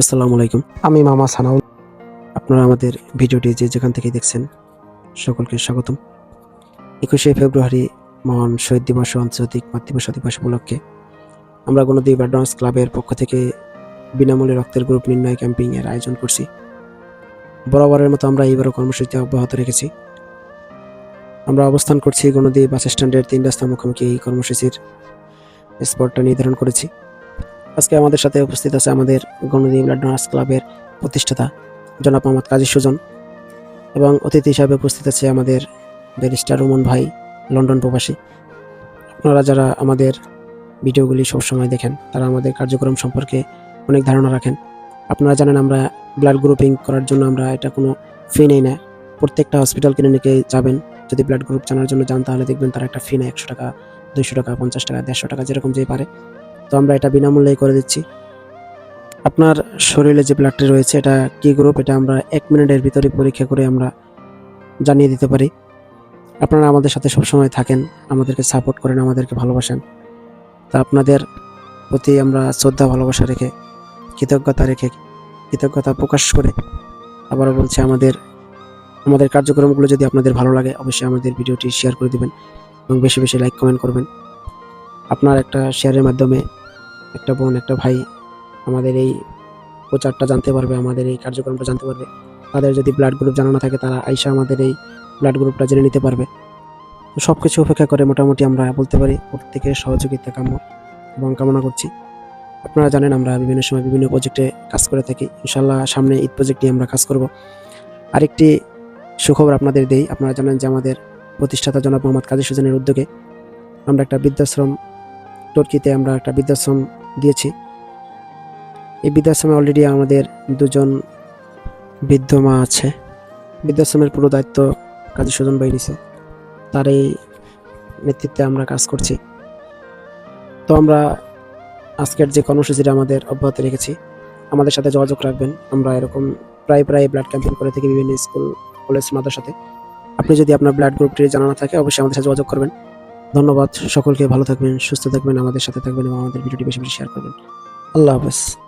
আসসালামু আলাইকুম। আমি মামা সানাউল। আপনারা আমাদের ভিডিওটি যে যেখান থেকে দেখছেন সকলকে স্বাগতম। একুশে ফেব্রুয়ারি মহান শহীদ দিবস ও আন্তর্জাতিক মাতৃভাষা দিবস উপলক্ষে আমরা গণদী ব্যাডান্স ক্লাবের পক্ষ থেকে বিনামূল্যে রক্তের গ্রুপ নির্ণয় ক্যাম্পিংয়ের আয়োজন করছি। বরাবরের মতো আমরা এইবারও কর্মসূচিতে অব্যাহত রেখেছি। আমরা অবস্থান করছি গণদী বাস স্ট্যান্ডের তিন রাস্তা মুখোমুখি এই কর্মসূচির স্পটটা নির্ধারণ করেছি। আজকে আমাদের সাথে উপস্থিত আছে আমাদের গণদী ব্লাড ডোনার্স ক্লাবের প্রতিষ্ঠাতা জনাব মোহাম্মদ কাজী সুজন এবং অতিথি হিসাবে উপস্থিত আছে আমাদের ব্যারিস্টার রুমন ভাই, লন্ডন প্রবাসী। আপনারা যারা আমাদের ভিডিওগুলি সবসময় দেখেন, তারা আমাদের কার্যক্রম সম্পর্কে অনেক ধারণা রাখেন। আপনারা জানেন আমরা ব্লাড গ্রুপিং করার জন্য আমরা এটা কোনো ফি নেই না। প্রত্যেকটা হসপিটাল ক্লিনিকে যাবেন, যদি ব্লাড গ্রুপ জানার জন্য যান তাহলে দেখবেন তারা একটা ফি নেয় একশো টাকা, দুইশো টাকা, পঞ্চাশ টাকা, দেড়শো টাকা যেরকম যে পারে। তো আমরা এটা বিনামূল্যেই করে দিচ্ছি। আপনার শরীরে যে ব্লাডটি রয়েছে, এটা কি গ্রুপ এটা আমরা এক মিনিটের ভিতরে পরীক্ষা করে আমরা জানিয়ে দিতে পারি। আপনারা আমাদের সাথে সবসময় থাকেন, আমাদেরকে সাপোর্ট করেন, আমাদেরকে ভালোবাসেন। তা আপনাদের প্রতি আমরা শ্রদ্ধা, ভালোবাসা রেখে, কৃতজ্ঞতা রেখে, কৃতজ্ঞতা প্রকাশ করে আবারও বলছি, আমাদের আমাদের কার্যক্রমগুলো যদি আপনাদের ভালো লাগে, অবশ্যই আমাদের ভিডিওটি শেয়ার করে দেবেন এবং বেশি বেশি লাইক কমেন্ট করবেন। আপনার একটা শেয়ারের মাধ্যমে একটা বোন, একটা ভাই আমাদের এই প্রচারটা জানতে পারবে, আমাদের এই কার্যক্রমটা জানতে পারবে। তাদের যদি ব্লাড গ্রুপ জানানো থাকে, তারা আইসা আমাদের এই ব্লাড গ্রুপটা জেনে নিতে পারবে। তো সব কিছু উপেক্ষা করে মোটামুটি আমরা বলতে পারি প্রত্যেকের সহযোগিতা, কাম্য এবং কামনা করছি। আপনারা জানেন, আমরা বিভিন্ন সময় বিভিন্ন প্রজেক্টে কাজ করে থাকি। ইনশাল্লাহ সামনে ঈদ প্রজেক্ট আমরা কাজ করব। আরেকটি সুখবর আপনাদের দেই। আপনারা জানেন যে আমাদের প্রতিষ্ঠাতা জনাব মোহাম্মদ কাজী সুজনের উদ্যোগে আমরা একটা বৃদ্ধাশ্রম, টর্কিতে আমরা একটা বৃদ্ধাশ্রম দিয়েছি। এই বৃদ্ধাশ্রমে অলরেডি আমাদের দুজন বৃদ্ধ মা আছে। বৃদ্ধাশ্রমের পুরো দায়িত্ব কাজী সুজন ভাই নিছে। তার এই নেতৃত্বে আমরা কাজ করছি। তো আমরা আজকের যে কর্মসূচিটা আমাদের অব্যাহত রেখেছি, আমাদের সাথে যোগাযোগ রাখবেন। আমরা এরকম প্রায় প্রায় ব্লাড ক্যাম্পেইন করে থাকি বিভিন্ন স্কুল, কলেজ মাদার সাথে আপনি যদি আপনার ব্লাড গ্রুপটি জানানো থাকে, অবশ্যই আমাদের সাথে যোগাযোগ করবেন। ধন্যবাদ সকলকে, ভালো থাকবেন, সুস্থ থাকবেন, আমাদের সাথে থাকবেন এবং আমাদের ভিডিওটি বেশি বেশি শেয়ার করবেন। আল্লাহ হাফেজ।